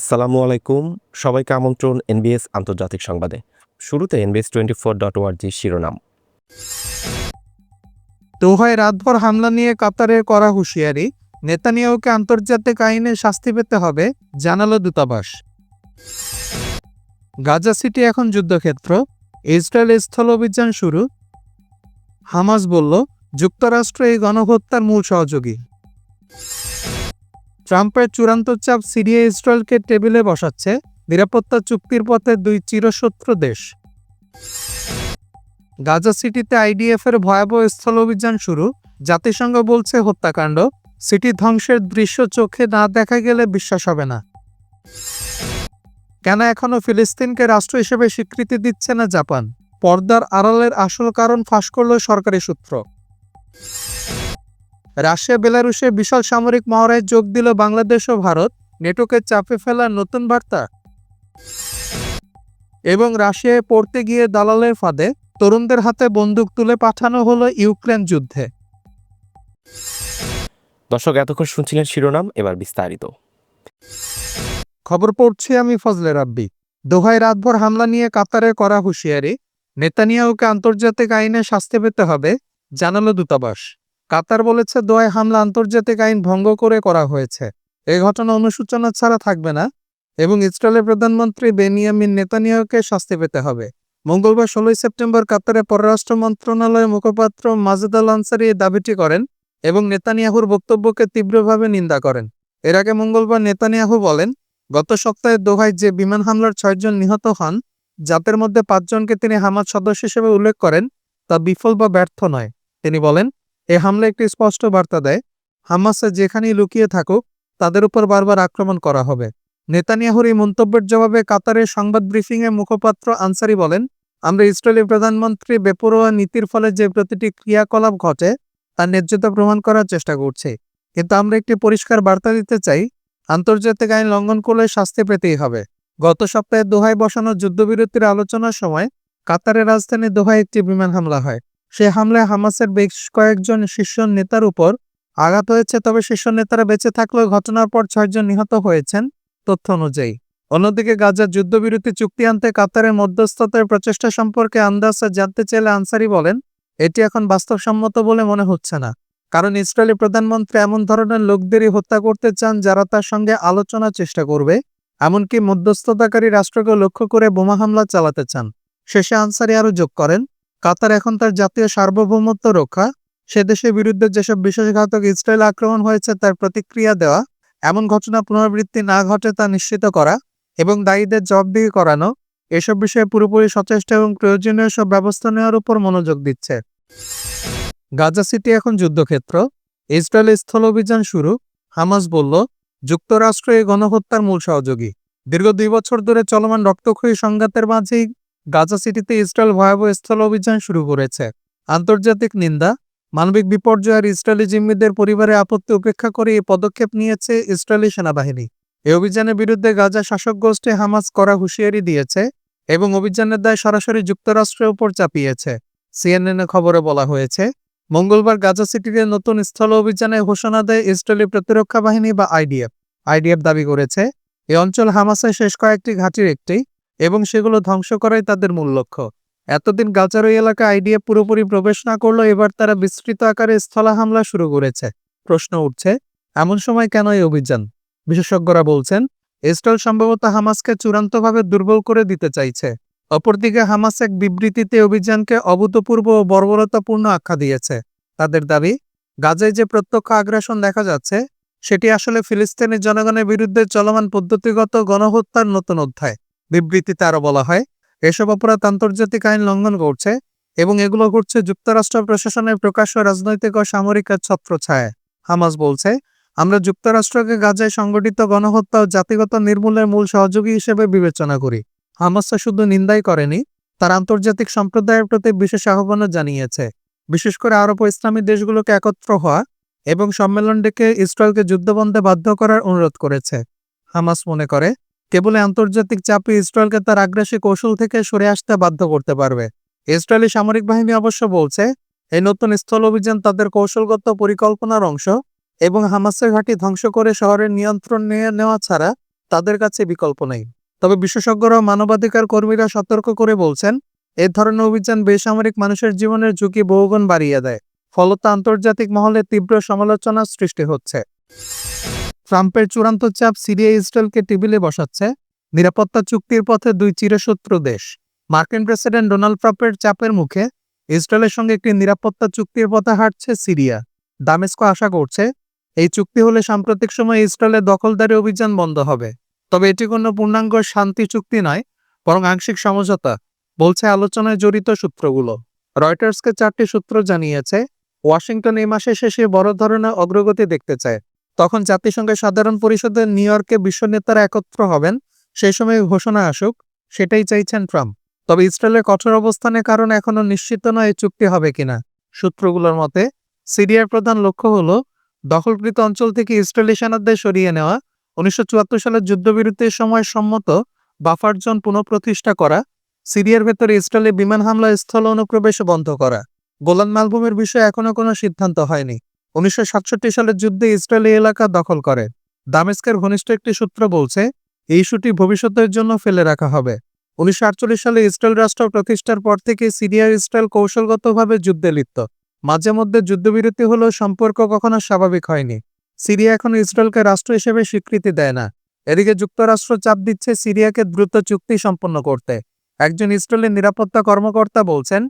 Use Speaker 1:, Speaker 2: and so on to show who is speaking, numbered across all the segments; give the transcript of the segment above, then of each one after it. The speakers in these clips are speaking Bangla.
Speaker 1: আসসালামু আলাইকুম সবাইকে আমন্ত্রণ এনবিএস আন্তর্জাতিক সংবাদে শুরুতে NBS twenty four dot org শিরোনাম দোহায় রাতভর হামলা নিয়ে কাতারের করা হুঁশিয়ারি নেতানিয়াহুকে আন্তর্জাতিক আইনে শাস্তি পেতে হবে জানালো দূতাবাস গাজা সিটি এখন যুদ্ধক্ষেত্র ইসরায়েল স্থল অভিযান শুরু হামাস বলল যুক্তরাষ্ট্র এই গণহত্যার মূল সহযোগী ট্রাম্পের চূড়ান্ত চাপ সিরিয়া ইসরায়েলকে টেবিলে বসাচ্ছে নিরাপত্তা চুক্তির পথে দুই চিরশত্রু দেশ গাজা সিটিতে আইডিএফের ভয়াবহ স্থল অভিযান শুরু জাতিসংঘ বলছে হত্যাকাণ্ড সিটি ধ্বংসের দৃশ্য চোখে না দেখা গেলে বিশ্বাস হবে না কেন এখনও ফিলিস্তিনকে রাষ্ট্র হিসেবে স্বীকৃতি দিচ্ছে না জাপান পর্দার আড়ালের আসল কারণ ফাঁস করল সরকারি সূত্র রাশিয়া বেলারুশে বিশাল সামরিক মহড়ায় যোগ দিল বাংলাদেশ ও ভারত নেটোকে চাপে ফেলার নতুন বার্তা এবং রাশিয়ায় পড়তে গিয়ে দালালের ফাঁদে তরুণদের হাতে বন্দুক তুলে পাঠানো হলো ইউক্রেন যুদ্ধে
Speaker 2: দর্শক এতক্ষণ শুনছিলেন শিরোনাম এবার বিস্তারিত খবর পড়ছি আমি ফজলে রাব্বি দোহায় রাতভর হামলা নিয়ে কাতারে করা হুঁশিয়ারি নেতানিয়াহুকে আন্তর্জাতিক আইনে শাস্তি পেতে হবে জানালো দূতাবাস কাতার বলেছে দোহায় হামলা আন্তর্জাতিক আইন ভঙ্গ করে করা হয়েছে এ ঘটনা অনুসূচনা ছাড়া থাকবে না এবং ইসরায়েলের প্রধানমন্ত্রী বেনিয়ামিন নেতানিয়াহকে শাস্তি পেতে হবে মঙ্গলবার ষোলোই সেপ্টেম্বর কাতারে পররাষ্ট্র মন্ত্রণালয়ের মুখপাত্র মাজেদ আল আনসারি এই দাবিটি করেন এবং নেতানিয়াহুর বক্তব্যকে তীব্রভাবে নিন্দা করেন এর আগে মঙ্গলবার নেতানিয়াহু বলেন গত সপ্তাহে দোহায় যে বিমান হামলার ছয়জন নিহত হন যাদের মধ্যে পাঁচজনকে তিনি হামাদ সদস্য হিসেবে উল্লেখ করেন তা বিফল বা ব্যর্থ নয় তিনি বলেন এ হামলা একটি স্পষ্ট বার্তা দেয় হামাসে যেখানেই লুকিয়ে থাকুক তাদের উপর বারবার আক্রমণ করা হবে নেতানিয়াহুর এই মন্তব্যের জবাবে কাতারের সংবাদ ব্রিফিংয়ে মুখপাত্র আনসারি বলেন আমরা ইসরায়েলি প্রধানমন্ত্রী বেপরোয়া নীতির ফলে যে প্রতিটি ক্রিয়াকলাপ ঘটে তার ন্যায্যতা প্রমাণ করার চেষ্টা করছি কিন্তু আমরা একটি পরিষ্কার বার্তা দিতে চাই আন্তর্জাতিক আইন লঙ্ঘন করলে শাস্তি পেতেই হবে গত সপ্তাহে দোহায় বসানো যুদ্ধবিরতির আলোচনার সময় কাতারের রাজধানী দোহায় একটি বিমান হামলা হয় সে হামলায় হামাসের বেশ কয়েকজন শীর্ষ নেতার উপর আঘাত হয়েছে তবে শীর্ষ নেতারা বেঁচে থাকলেও ঘটনার পর ছয়জন নিহত হয়েছেন তথ্য অনুযায়ী অন্যদিকে গাজার যুদ্ধবিরতি চুক্তি আনতে কাতারের মধ্যস্থতার প্রচেষ্টা সম্পর্কে আন্দাজে জানতে চাইলে আনসারি বলেন এটি এখন বাস্তবসম্মত বলে মনে হচ্ছে না কারণ ইসরায়েলি প্রধানমন্ত্রী এমন ধরনের লোকদেরই হত্যা করতে চান যারা তার সঙ্গে আলোচনার চেষ্টা করবে এমনকি মধ্যস্থতাকারী রাষ্ট্রকে লক্ষ্য করে বোমা হামলা চালাতে চান শেষে আনসারি আরও যোগ করেন কাতার এখন তার জাতীয় সার্বভৌমত্ব রক্ষা সে দেশের বিরুদ্ধে যেসব বিশ্বাসঘাতক ইসরায়েল আক্রমণ হয়েছে তার প্রতিক্রিয়া দেওয়া এমন ঘটনা পুনরাবৃত্তি না ঘটে তা নিশ্চিত করা এবং দায়ীদের জবাবদিহি করানো এসব বিষয়ে পুরোপুরি সচেষ্ট এবং প্রয়োজনীয় সব ব্যবস্থা নেওয়ার উপর মনোযোগ দিচ্ছে
Speaker 1: গাজা সিটি এখন যুদ্ধক্ষেত্র ইসরায়েল স্থল অভিযান শুরু হামাস বলল যুক্তরাষ্ট্র এই গণহত্যার মূল সহযোগী দীর্ঘ দুই বছর ধরে চলমান রক্তক্ষয়ী সংঘাতের মাঝেই গাজা সিটিতে ইসরায়েল ভয়াবহ স্থল অভিযান শুরু করেছে আন্তর্জাতিক নিন্দা মানবিক বিপর্যয় আর ইসরায়েলি জিম্মিদের পরিবারে আপত্তি উপেক্ষা করে এই পদক্ষেপ নিয়েছে ইসরায়েলি সেনাবাহিনী এই অভিযানের বিরুদ্ধে গাজা শাসক গোষ্ঠী হামাস করা হুঁশিয়ারি দিয়েছে এবং অভিযানের দায় সরাসরি যুক্তরাষ্ট্রের উপর চাপিয়েছে সিএনএনে খবরে বলা হয়েছে মঙ্গলবার গাজা সিটিতে নতুন স্থল অভিযানে ঘোষণা দেয় ইসরায়েলি প্রতিরক্ষা বাহিনী বা আইডিএফ আইডিএফ দাবি করেছে এ অঞ্চল হামাসের শেষ কয়েকটি ঘাঁটির একটি এবং সেগুলো ধ্বংস করাই তাদের মূল লক্ষ্য এতদিন ওই এলাকা আইডিয়া পুরোপুরি প্রবেশ না করলেও এবার তারা বিস্তৃত আকারে স্থলা হামলা শুরু করেছে প্রশ্ন উঠছে এমন সময় কেন এই অভিযান বিশেষজ্ঞরা বলছেন ইসরায়েল সম্ভবত হামাসকে চূড়ান্তভাবে দুর্বল করে দিতে চাইছে অপরদিকে হামাস এক বিবৃতিতে অভিযানকে অভূতপূর্ব ও বর্বরতাপূর্ণ আখ্যা দিয়েছে তাদের দাবি গাজায় যে প্রত্যক্ষ আগ্রাসন দেখা যাচ্ছে সেটি আসলে ফিলিস্তিনি জনগণের বিরুদ্ধে চলমান পদ্ধতিগত গণহত্যার নতুন অধ্যায় বিবৃতিতে আরও বলা হয় এসব অপরাধ আন্তর্জাতিক আইন লঙ্ঘন করছে এবং এগুলো ঘটছে যুক্তরাষ্ট্র প্রশাসনের প্রকাশ্য রাজনৈতিক ও সামরিক ছায় হামাস বলছে আমরা যুক্তরাষ্ট্রকে গাজায় সংগঠিত গণহত্যা ও জাতিগত নির্মূলের মূল সহযোগী হিসেবে বিবেচনা করি হামাস শুধু নিন্দাই করেনি তার আন্তর্জাতিক সম্প্রদায়ের প্রতি বিশেষ আহ্বানও জানিয়েছে বিশেষ করে আরব ইসলামী দেশগুলোকে একত্র হওয়া এবং সম্মেলন ডেকে ইসরায়েলকে যুদ্ধবন্ধে বাধ্য করার অনুরোধ করেছে হামাস মনে করে কেবল আন্তর্জাতিক চাপে ইসরায়েলকে তার আগ্রাসী কৌশল থেকে সরে আসতে বাধ্য করতে পারবে ইসরায়েলি সামরিক বাহিনী অবশ্য বলছে এই নতুন স্থল অভিযান তাদের কৌশলগত পরিকল্পনার অংশ এবং হামাসের ঘাঁটি ধ্বংস করে শহরের নিয়ন্ত্রণ নিয়ে নেওয়া ছাড়া তাদের কাছে বিকল্প নেই তবে বিশেষজ্ঞরা মানবাধিকার কর্মীরা সতর্ক করে বলছেন এ ধরনের অভিযান বেসামরিক মানুষের জীবনের ঝুঁকি বহুগুণ বাড়িয়ে দেয় ফলত আন্তর্জাতিক মহলে তীব্র সমালোচনার সৃষ্টি হচ্ছে ট্রাম্পের চূড়ান্ত চাপ সিরিয়া ইসরায়েলকে টেবিলে বসাচ্ছে নিরাপত্তা চুক্তির পথে দুই চিরশত্র দেশ মার্কিন প্রেসিডেন্ট ডোনাল্ড ট্রাম্পের চাপের মুখে ইসরায়েলের সঙ্গে একটি নিরাপত্তা চুক্তির পথে হাঁটছে সিরিয়া দামেস্কো আশা করছে এই চুক্তি হলে সাম্প্রতিক সময়ে ইসরায়েলের দখলদারি অভিযান বন্ধ হবে তবে এটি কোনো পূর্ণাঙ্গ শান্তি চুক্তি নয় বরং আংশিক সমঝোতা বলছে আলোচনায় জড়িত সূত্রগুলো রয়টার্সকে চারটি সূত্র জানিয়েছে ওয়াশিংটন এই মাসের শেষে বড় ধরনের অগ্রগতি দেখতে চায় তখন জাতিসংঘের সাধারণ পরিষদে নিউ ইয়র্কে বিশ্ব নেতারা একত্র হবেন সেই সময় ঘোষণা আসুক সেটাই চাইছেন ট্রাম্প তবে ইসরায়েলের কঠোর অবস্থানের কারণে এখনও নিশ্চিত নয় এই চুক্তি হবে কিনা সূত্রগুলোর মতে সিরিয়ার প্রধান লক্ষ্য হল দখলকৃত অঞ্চল থেকে ইসরায়েলি সেনাদের সরিয়ে নেওয়া উনিশশো সালের যুদ্ধবিরতির সময় সম্মত বাফার জোন পুনঃপ্রতিষ্ঠা করা সিরিয়ার ভেতরে ইসরায়েলি বিমান হামলা স্থল অনুপ্রবেশ বন্ধ করা গোলান মালভূমির বিষয়ে এখনও কোনো সিদ্ধান্ত হয়নি উনিশশো সালের যুদ্ধে ইসরায়েলি এলাকা দখল করে দামেস্কের ঘনিষ্ঠ একটি সূত্র বলছে এই ইস্যুটি ভবিষ্যতের জন্য ফেলে রাখা হবে উনিশশো সালে ইসরায়েল রাষ্ট্র প্রতিষ্ঠার পর থেকে সিরিয়া ইসরায়েল কৌশলগতভাবে যুদ্ধে লিপ্ত মাঝে মধ্যে যুদ্ধবিরতি হলেও সম্পর্ক কখনো স্বাভাবিক হয়নি সিরিয়া এখন ইসরায়েলকে রাষ্ট্র হিসেবে স্বীকৃতি দেয় না এদিকে যুক্তরাষ্ট্র চাপ দিচ্ছে সিরিয়াকে দ্রুত চুক্তি সম্পন্ন করতে একজন ইসরায়েলের নিরাপত্তা কর্মকর্তা বলছেন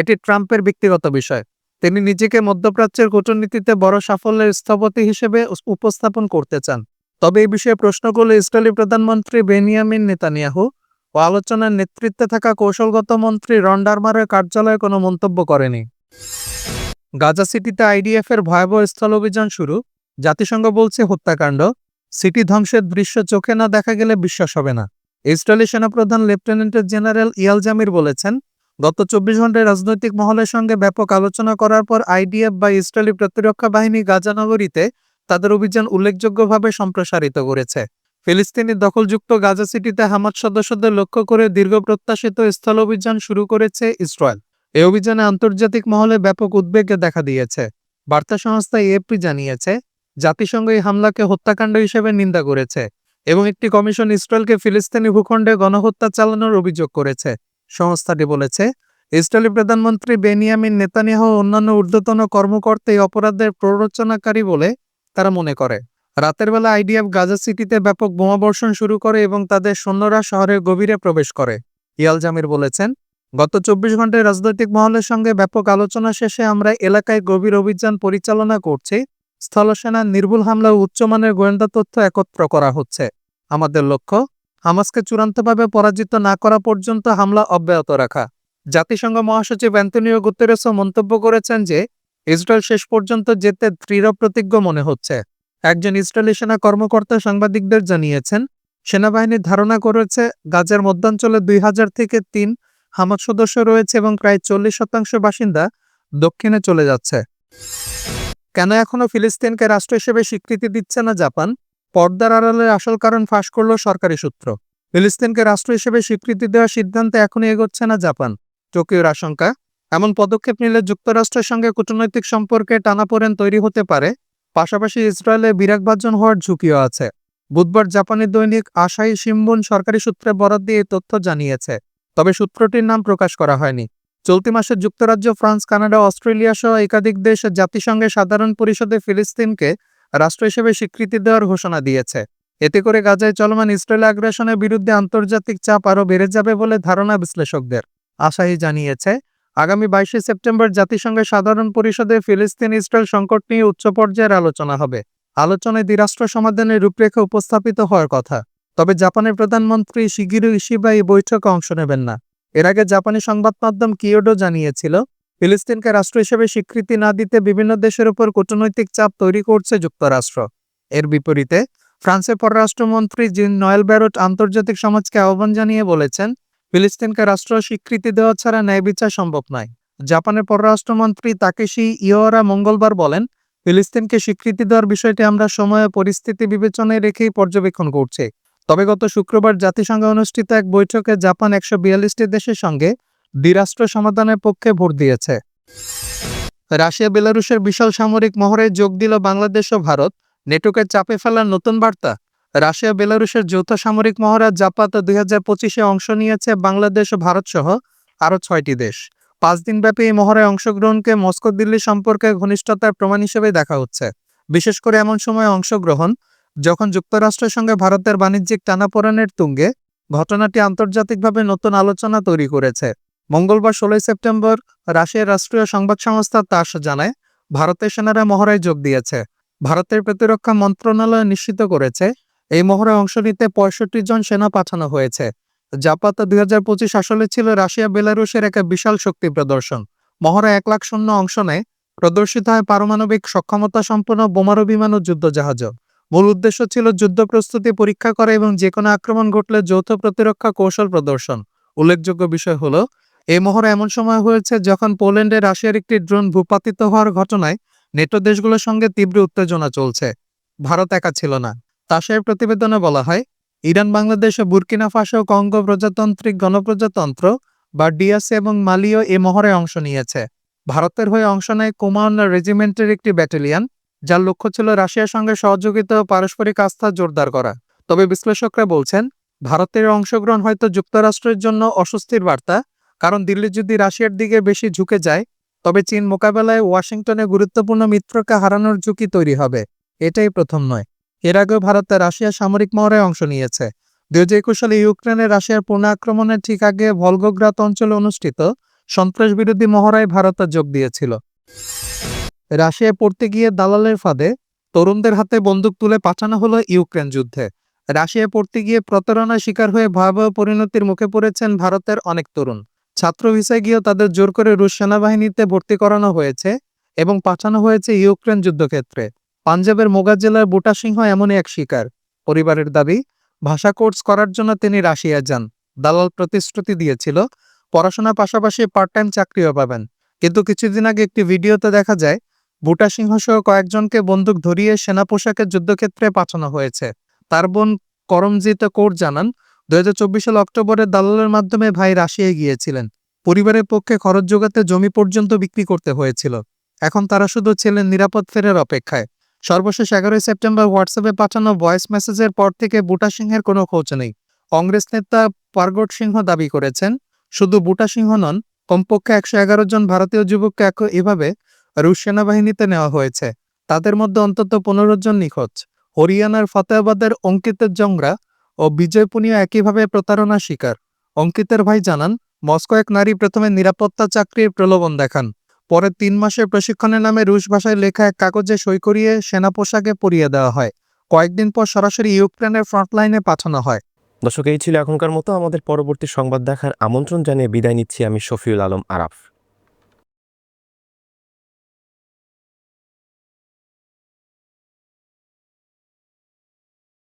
Speaker 1: এটি ট্রাম্পের ব্যক্তিগত বিষয় তিনি নিজেকে মধ্যপ্রাচ্যের কূটনীতিতে বড় সাফল্যের স্থপতি হিসেবে উপস্থাপন করতে চান তবে এই বিষয়ে প্রশ্ন করলে ইসরায়েলি প্রধানমন্ত্রী বেনিয়ামিন নেতানিয়াহু ও আলোচনার নেতৃত্বে থাকা কৌশলগত মন্ত্রী রন্ডারমারের কার্যালয়ে কোনো মন্তব্য করেনি গাজা সিটিতে আইডিএফ এর ভয়াবহ স্থল অভিযান শুরু জাতিসংঘ বলছে হত্যাকাণ্ড সিটি ধ্বংসের দৃশ্য চোখে না দেখা গেলে বিশ্বাস হবে না ইসরায়েলি সেনাপ্রধান লেফটেন্যান্ট জেনারেল ইয়াল জামির বলেছেন গত চব্বিশ ঘন্টায় রাজনৈতিক মহলের সঙ্গে ব্যাপক আলোচনা করার পর আইডিএফ বা ইসরায়েলি প্রতিরক্ষা বাহিনী গাজা নগরীতে তাদের অভিযান উল্লেখযোগ্যভাবে সম্প্রসারিত করেছে ফিলিস্তিনি দখলযুক্ত গাজা সিটিতে হামাদ সদস্যদের লক্ষ্য করে দীর্ঘ প্রত্যাশিত স্থল অভিযান শুরু করেছে ইসরায়েল এই অভিযানে আন্তর্জাতিক মহলে ব্যাপক উদ্বেগে দেখা দিয়েছে বার্তা সংস্থা এএফপি জানিয়েছে জাতিসংঘ এই হামলাকে হত্যাকাণ্ড হিসেবে নিন্দা করেছে এবং একটি কমিশন ইসরায়েলকে ফিলিস্তিনি ভূখণ্ডে গণহত্যা চালানোর অভিযোগ করেছে সংস্থাটি বলেছে ইসরায়েলি প্রধানমন্ত্রী বেনিয়ামিন নেতানিয়াহ অন্যান্য ঊর্ধ্বতন কর্মকর্তা এই অপরাধের প্ররোচনাকারী বলে তারা মনে করে রাতের বেলা আইডিএফ গাজা সিটিতে ব্যাপক বোমাবর্ষণ শুরু করে এবং তাদের সৈন্যরা শহরের গভীরে প্রবেশ করে ইয়াল জামির বলেছেন গত চব্বিশ ঘন্টায় রাজনৈতিক মহলের সঙ্গে ব্যাপক আলোচনা শেষে আমরা এলাকায় গভীর অভিযান পরিচালনা করছি স্থলসেনার নির্ভুল হামলা উচ্চমানের গোয়েন্দা তথ্য একত্র করা হচ্ছে আমাদের লক্ষ্য হামাসকে চূড়ান্তভাবে পরাজিত না করা পর্যন্ত হামলা অব্যাহত রাখা জাতিসংঘ মহাসচিব অ্যান্টনিও গুতেরেসও মন্তব্য করেছেন যে ইসরায়েল শেষ পর্যন্ত যেতে দৃঢ় প্রতিজ্ঞ মনে হচ্ছে একজন ইসরায়েলি সেনা কর্মকর্তা সাংবাদিকদের জানিয়েছেন সেনাবাহিনীর ধারণা করেছে গাজার মধ্যাঞ্চলে দুই হাজার থেকে তিন হামাস সদস্য রয়েছে এবং প্রায় চল্লিশ শতাংশ বাসিন্দা দক্ষিণে চলে যাচ্ছে কেন এখনও ফিলিস্তিনকে রাষ্ট্র হিসেবে স্বীকৃতি দিচ্ছে না জাপান পর্দার আড়ালের আসল কারণ ফাঁস করল সরকারি সূত্র ফিলিস্তিনকে রাষ্ট্র হিসেবে স্বীকৃতি দেওয়ার সিদ্ধান্তে এখনই এগোচ্ছে না জাপান টোকিওর আশঙ্কা এমন পদক্ষেপ নিলে যুক্তরাষ্ট্রের সঙ্গে কূটনৈতিক সম্পর্কে টানাপোড়েন তৈরি হতে পারে পাশাপাশি ইসরায়েলে বিরাগভাজন হওয়ার ঝুঁকিও আছে বুধবার জাপানি দৈনিক আশাই শিম্বুন সরকারি সূত্রে বরাদ দিয়ে তথ্য জানিয়েছে তবে সূত্রটির নাম প্রকাশ করা হয়নি চলতি মাসে যুক্তরাজ্য ফ্রান্স কানাডা অস্ট্রেলিয়া সহ একাধিক দেশ জাতিসংঘের সাধারণ পরিষদে ফিলিস্তিনকে রাষ্ট্র হিসেবে স্বীকৃতি দেওয়ার ঘোষণা দিয়েছে এতে করে গাজায় চলমান ইসরায়েল আগ্রাসনের বিরুদ্ধে আন্তর্জাতিক চাপ আরও বেড়ে যাবে বলে ধারণা বিশ্লেষকদের আশাহি জানিয়েছে আগামী বাইশে সেপ্টেম্বর জাতিসংঘের সাধারণ পরিষদে ফিলিস্তিন ইসরায়েল সংকট নিয়ে উচ্চ পর্যায়ের আলোচনা হবে আলোচনায় দ্বিরাষ্ট্র সমাধানের রূপরেখা উপস্থাপিত হওয়ার কথা তবে জাপানের প্রধানমন্ত্রী শিগিরু ইশিবা এই বৈঠকে অংশ নেবেন না এর আগে জাপানি সংবাদ মাধ্যম কিয়োডো জানিয়েছিল ফিলিস্তিনকে রাষ্ট্র হিসেবে স্বীকৃতি না দিতে বিভিন্ন দেশের উপর কূটনৈতিক চাপ তৈরি করছে যুক্তরাষ্ট্র এর বিপরীতে ফ্রান্সের পররাষ্ট্রমন্ত্রী জিন নয়েল ব্যারোট আন্তর্জাতিক সমাজকে আহ্বান জানিয়ে বলেছেন ফিলিস্তিনকে রাষ্ট্র স্বীকৃতি দেওয়া ছাড়া ন্যায় বিচার সম্ভব নয় জাপানের পররাষ্ট্রমন্ত্রী তাকেশি ইয়োরা মঙ্গলবার বলেন ফিলিস্তিনকে স্বীকৃতি দেওয়ার বিষয়টি আমরা সময়ে পরিস্থিতি বিবেচনায় রেখেই পর্যবেক্ষণ করছি তবে গত শুক্রবার জাতিসংঘ অনুষ্ঠিত এক বৈঠকে জাপান একশো বিয়াল্লিশটি দেশের সঙ্গে দ্বিরাষ্ট্র সমাধানের পক্ষে ভোট দিয়েছে রাশিয়া বেলারুশের বিশাল সামরিক মহরে যোগ দিল বাংলাদেশ ও ভারত নেটোকে চাপে ফেলার নতুন বার্তা রাশিয়া বেলারুশের যৌথ সামরিক মহড়া জাপাত দুই হাজার পঁচিশে অংশ নিয়েছে বাংলাদেশ ও ভারত সহ আরও ছয়টি দেশ পাঁচ দিনব্যাপী এই মহড়ায় অংশগ্রহণকে মস্কো দিল্লি সম্পর্কে ঘনিষ্ঠতার প্রমাণ হিসেবে দেখা হচ্ছে বিশেষ করে এমন সময় অংশগ্রহণ যখন যুক্তরাষ্ট্রের সঙ্গে ভারতের বাণিজ্যিক টানাপোড়েনের তুঙ্গে ঘটনাটি আন্তর্জাতিকভাবে নতুন আলোচনা তৈরি করেছে মঙ্গলবার ষোলোই সেপ্টেম্বর রাশিয়ার রাষ্ট্রীয় সংবাদ সংস্থা তাস জানায় ভারতের সেনারা মহড়ায় যোগ দিয়েছে ভারতের প্রতিরক্ষা মন্ত্রণালয় নিশ্চিত করেছে এই মহড়ায় অংশ নিতে পঁয়ষট্টি জন সেনা পাঠানো হয়েছে জাপাত দুই হাজার পঁচিশ আসলে ছিল রাশিয়া বেলারুশের একটা বিশাল শক্তি প্রদর্শন মহড়া এক লাখ শূন্য অংশ নেয় প্রদর্শিত হয় পারমাণবিক সক্ষমতা সম্পন্ন বোমারু বিমান ও যুদ্ধজাহাজ মূল উদ্দেশ্য ছিল যুদ্ধ প্রস্তুতি পরীক্ষা করা এবং যে কোনো আক্রমণ ঘটলে যৌথ প্রতিরক্ষা কৌশল প্রদর্শন উল্লেখযোগ্য বিষয় হলো এ মহর এমন সময় হয়েছে যখন পোল্যান্ডে রাশিয়ার একটি ড্রোন ভূপাতিত হওয়ার ঘটনায় নেটো দেশগুলোর সঙ্গে তীব্র উত্তেজনা চলছে ভারত একা ছিল না তাসের প্রতিবেদনে বলা হয় ইরান বাংলাদেশ ও বুর্কিনা ফাসো কঙ্গো প্রজাতান্ত্রিক গণপ্রজাতন্ত্র বা ডিএসএ এবং মালিও এ মহরে অংশ নিয়েছে ভারতের হয়ে অংশ নেয় কুমাউন্না রেজিমেন্টের একটি ব্যাটালিয়ান যার লক্ষ্য ছিল রাশিয়ার সঙ্গে সহযোগিতা ও পারস্পরিক আস্থা জোরদার করা তবে বিশ্লেষকরা বলছেন ভারতের অংশগ্রহণ হয়তো যুক্তরাষ্ট্রের জন্য অস্বস্তির বার্তা কারণ দিল্লি যদি রাশিয়ার দিকে বেশি ঝুঁকে যায় তবে চীন মোকাবেলায় ওয়াশিংটনে গুরুত্বপূর্ণ মিত্রকে হারানোর ঝুঁকি তৈরি হবে এটাই প্রথম নয় এর আগেও ভারত রাশিয়া সামরিক মহড়ায় অংশ নিয়েছে দুই হাজার একুশ সালে ইউক্রেনে রাশিয়ার পূর্ণ আক্রমণের ঠিক আগে ভলগোগ্রাত অঞ্চলে অনুষ্ঠিত সন্ত্রাস বিরোধী মহড়ায় ভারত যোগ দিয়েছিল রাশিয়ায় পড়তে গিয়ে দালালের ফাঁদে তরুণদের হাতে বন্দুক তুলে পাঠানো হলো ইউক্রেন যুদ্ধে রাশিয়ায় পড়তে গিয়ে প্রতারণার শিকার হয়ে ভয়াবহ পরিণতির মুখে পড়েছেন ভারতের অনেক তরুণ ছাত্র ভিসায় গিয়েও তাদের জোর করে রুশ সেনাবাহিনীতে ভর্তি করানো হয়েছে এবং পাঠানো হয়েছে ইউক্রেন যুদ্ধক্ষেত্রে পাঞ্জাবের মোগা জেলার বুটা সিংহ এমনই এক শিকার পরিবারের দাবি ভাষা কোর্স করার জন্য তিনি রাশিয়া যান দালাল প্রতিশ্রুতি দিয়েছিল পড়াশোনার পাশাপাশি পার্ট টাইম চাকরিও পাবেন কিন্তু কিছুদিন আগে একটি ভিডিওতে দেখা যায় বুটা সিংহ সহ কয়েকজনকে বন্দুক ধরিয়ে সেনা পোশাকের যুদ্ধক্ষেত্রে পাঠানো হয়েছে তার বোন করমজিত কৌর জানান দু সাল অক্টোবরে দালালের মাধ্যমে ভাই রাশিয়ায় গিয়েছিলেন পরিবারের পক্ষে খরচ যোগাতে জমি পর্যন্ত বিক্রি করতে হয়েছিল এখন তারা শুধু ছিলেন নিরাপদ ফেরের অপেক্ষায় সর্বশেষ এগারোই সেপ্টেম্বর হোয়াটসঅ্যাপে পাঠানো ভয়েস মেসেজের পর থেকে বুটা সিংহের কোনো খোঁজ নেই কংগ্রেস নেতা পার্গট সিংহ দাবি করেছেন শুধু বুটা সিংহ নন কমপক্ষে একশো এগারো জন ভারতীয় যুবককে এভাবে রুশ সেনাবাহিনীতে নেওয়া হয়েছে তাদের মধ্যে অন্তত পনেরো জন নিখোঁজ হরিয়ানার ফতেহাবাদের অঙ্কিতের জংরা ও বিজয় পুনিয়া একইভাবে প্রতারণার শিকার অঙ্কিতের ভাই জানান মস্কো এক নারী প্রথমে নিরাপত্তা চাকরির প্রলোভন দেখান পরে তিন মাসের প্রশিক্ষণের নামে রুশ ভাষায় লেখা এক কাগজে সই করিয়ে সেনা পোশাকে পরিয়ে দেওয়া হয় কয়েকদিন পর সরাসরি ইউক্রেনের ফ্রন্টলাইনে পাঠানো হয় দর্শক এই ছিল এখনকার মতো আমাদের পরবর্তী সংবাদ দেখার আমন্ত্রণ জানিয়ে বিদায় নিচ্ছি আমি শফিউল আলম আরাফ